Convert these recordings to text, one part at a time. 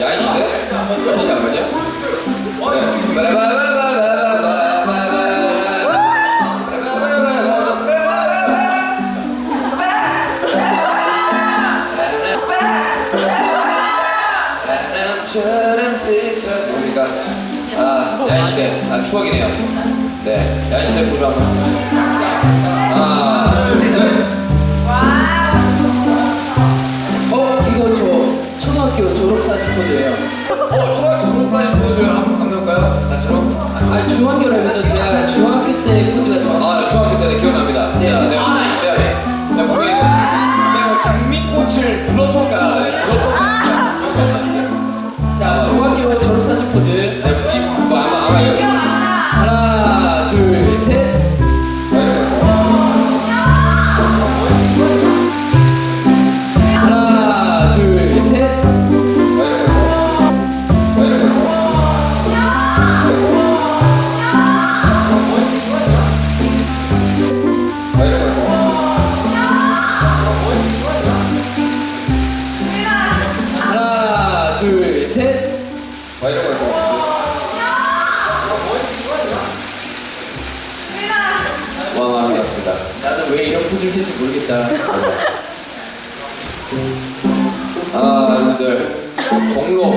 야인인데? 야인이 아니야? 네. 우리가 아 야인시대 아 추억이네요 네 야인시대 부르 한번 초등학교 졸업사진 코드예요. 어, 초등학교 졸업사진 보여줘 와, 반갑습니다. 나는 왜 이런 포즈를 했는지 모르겠다. 아, 여러분들 종로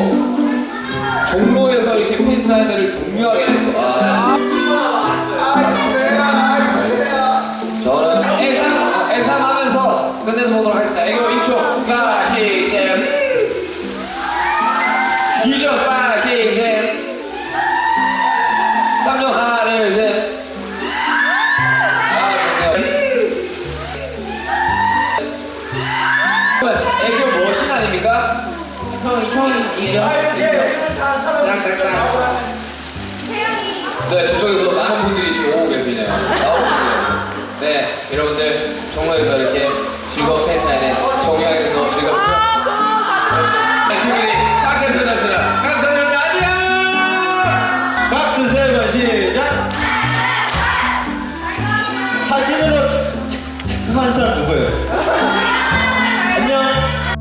종로에서 이렇게 팬 사인회를 종료하게 됐어. 아, 저는 애상 애상하면서 끝내보도록 하겠습니다. 애교 1초, 5, 6, 7 2점, 5, 아닙니까? 형 형이죠. 네, 저쪽에서 많은 분들이 지금 오고 계시네요. 나오고 계시네요. 네, 여러분들 종로에서 이렇게 즐거운 팬사인회 종로에서 즐겁게 친구들이 밖에 서 났어요. 감사합니다. 안녕! 박수 세 번 시작. 사진으로 착한 사람 누구예요?